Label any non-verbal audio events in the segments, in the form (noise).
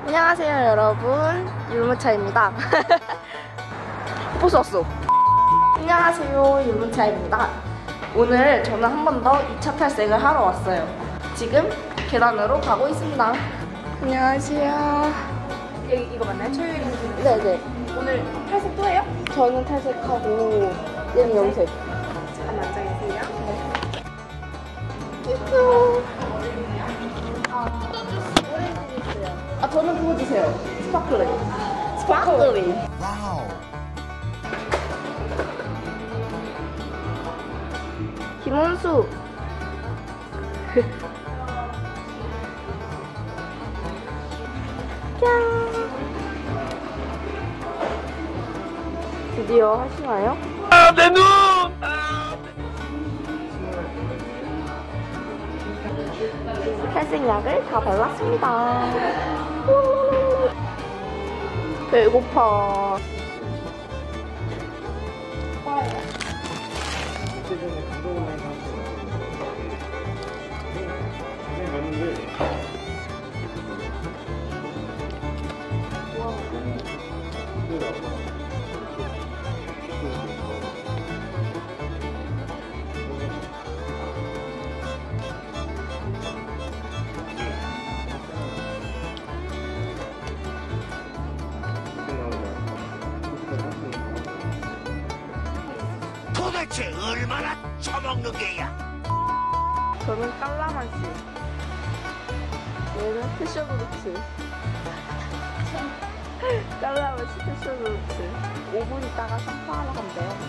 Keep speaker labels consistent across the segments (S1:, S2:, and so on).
S1: 안녕하세요 여러분. 율무차입니다. 버스 (laughs) 왔어. 안녕하세요 율무차입니다. 오늘 저는 한 번 더 2차 탈색을 하러 왔어요. 지금 계단으로 가고 있습니다. 안녕하세요.
S2: 여기 이거 맞나요? 초유리
S1: 네네.
S2: 오늘 탈색 또 해요?
S1: 저는 탈색하고 얘는 염색.
S2: 잠깐만 앉아 계세요.
S1: 아 저는 그거 주세요 스파클링 스파클링 김원수 (laughs) 짠 드디어 하시나요?
S3: 내 눈!
S1: 탈색약을 다 발랐습니다. 배고파.
S3: 도대체 얼마나 처먹는 게야?
S1: 저는 깔라만시. 얘는 패션브루츠. (laughs) 깔라만시 패션브루츠. 5분 있다가 샴푸하러 간대요.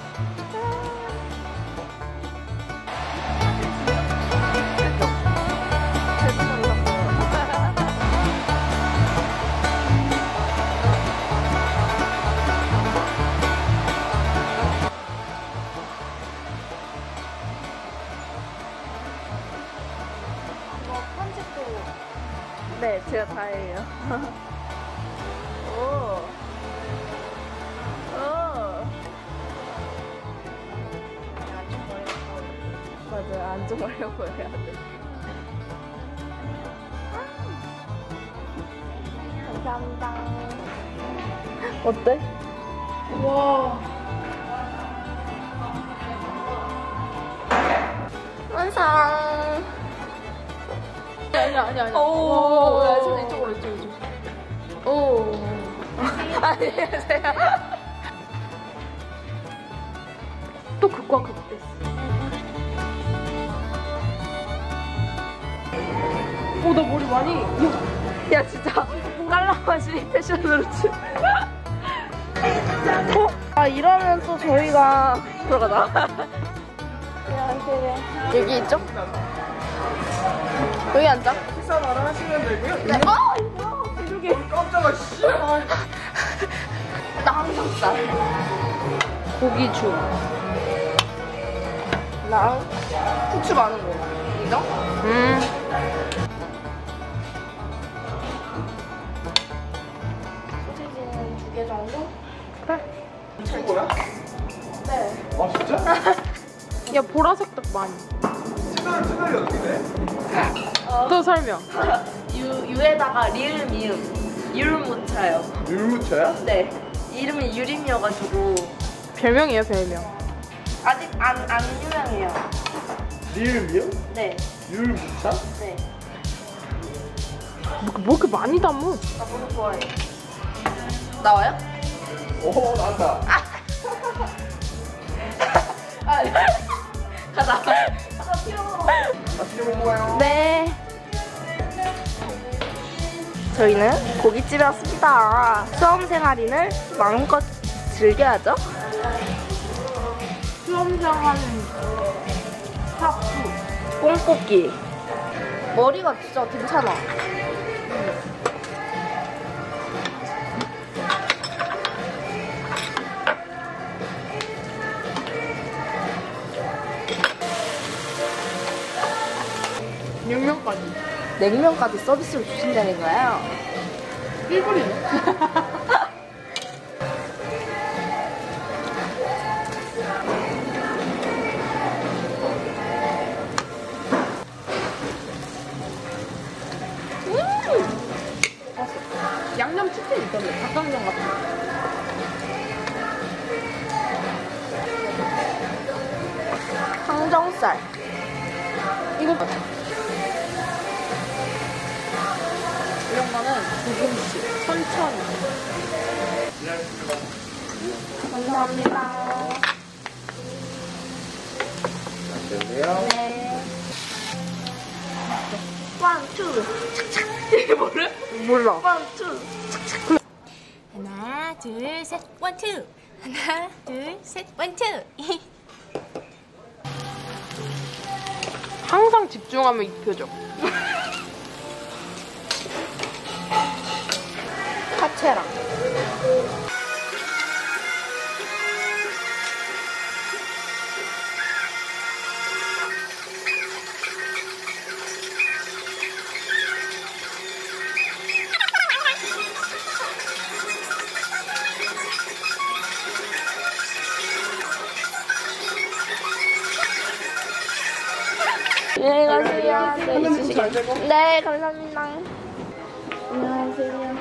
S1: 네, 제가 다 해요. (laughs) 오. 오. 맞아요. 안좀 어려 보여야 돼. 감사합니다. 어때?
S2: 와.
S1: 완성.
S2: 아니 아니 아니.
S1: 오.
S2: 야, 손 이쪽으로 이쪽으로. 이쪽으로.
S1: 오. 안녕하세요.
S2: 또 극과 극 됐어. 오, 나 머리 많이. 야,
S1: 야 진짜 깔라맛이 패션으로지. 어? 아 이러면 또 저희가 들어가자. 여기 있죠? 여기 앉아.
S3: 식사 바로 하시면 되고요.
S1: 네. 어! 이렇게
S3: 깜짝아, 씨.
S1: 나 항상살. 고기죽. 나 후추 많은 거. 이죠? 음. 소시지는 두 개 정도?
S3: 친구야?
S1: 네.
S3: 아, 진짜? (laughs)
S2: 야, 보라색 딱 많이.
S3: 채널, 채널이 어떻게 돼?
S2: 또 설명.
S1: 유, 유에다가 리을 미음. 율못 차요.
S3: 율무차야?
S1: 네. 이름이 유림이어가지고
S2: 별명이에요, 별명.
S1: 아직 안, 안 유명해요.
S3: 리을 미음?
S1: 네.
S3: 율무차?
S1: 네.
S2: 뭐, 뭐 이렇게 많이 담어?
S1: 나 모두 좋아해. 나와요?
S3: 오, 나왔다. (laughs)
S1: 아, 가자.
S3: 맛있게 먹어요.
S1: 네. 저희는 고깃집에 왔습니다. 수험생 할인을 마음껏 즐겨야죠.
S2: 수험생하는
S1: 뽕뽑기. 머리가 진짜 괜찮아.
S2: 냉면까지
S1: 서비스로 주신다는 거예요.
S2: 1불이네. (laughs) 양념 치킨 있던데. 닭강정 같은 거.
S1: 항정살.
S2: 이거 조금씩 천천히.
S1: 감사합니다.
S3: 안녕하세요.
S1: 네. 원, 투. 착착. 이게 뭐래?
S2: 몰라.
S1: 원, 투.
S4: 하나 둘셋 원투 하나 둘셋 원투
S2: 항상 집중하면 이 표정. (laughs)
S1: 파채랑. 네, 있으시게. 네, 감사합니다. 안녕하세요.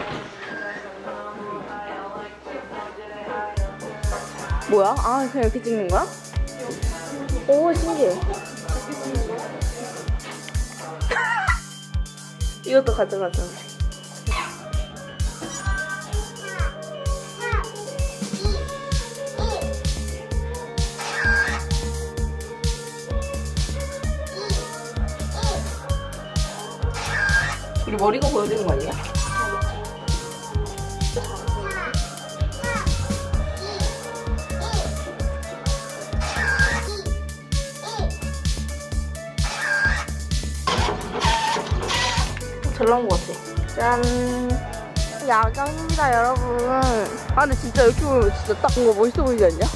S1: 뭐야? 아, 그냥 이렇게 찍는 거야? 오, 신기해. (laughs) 이것도 가져가자. 우리 머리가 보여지는 거 아니야? 잘 나온 것 같아. 짠. 야경입니다, 여러분. 아, 근데 진짜 이렇게 보면 진짜 딱 뭔가 멋있어 보이지 않냐?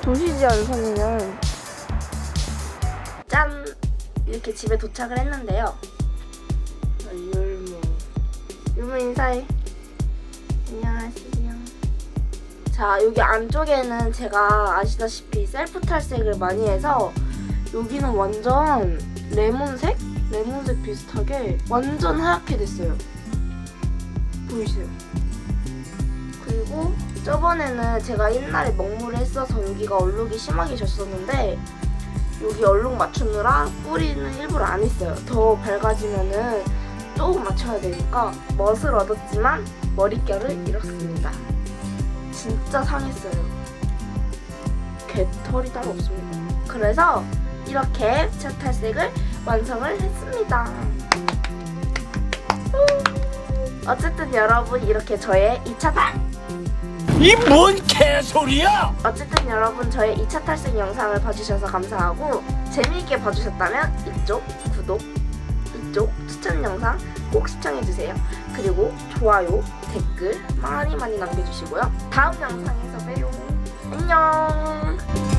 S1: 도시지 않선이는. 짠! 이렇게 집에 도착을 했는데요. 율무. 율무 인사해. 안녕하세요. 자, 여기 안쪽에는 제가 아시다시피 셀프 탈색을 많이 해서 여기는 완전 레몬색? 레몬색 비슷하게 완전 하얗게 됐어요. 보이세요? 그리고 저번에는 제가 옛날에 먹물을 했어서 여기가 얼룩이 심하게 졌었는데 여기 얼룩 맞추느라 뿌리는 일부러 안 했어요. 더 밝아지면은 조금 맞춰야 되니까 멋을 얻었지만 머릿결을 잃었습니다. 진짜 상했어요. 개털이 따로 없습니다. 그래서 이렇게 차 탈색을 완성을 했습니다. 후. 어쨌든 여러분 이렇게 저의 2차 탈
S5: 이뭔 개소리야!
S1: 어쨌든 여러분 저의 2차 탈색 영상을 봐주셔서 감사하고 재미있게 봐주셨다면 이쪽 구독, 이쪽 추천 영상 꼭 시청해주세요. 그리고 좋아요, 댓글 많이 많이 남겨주시고요. 다음 영상에서 봬요. 안녕.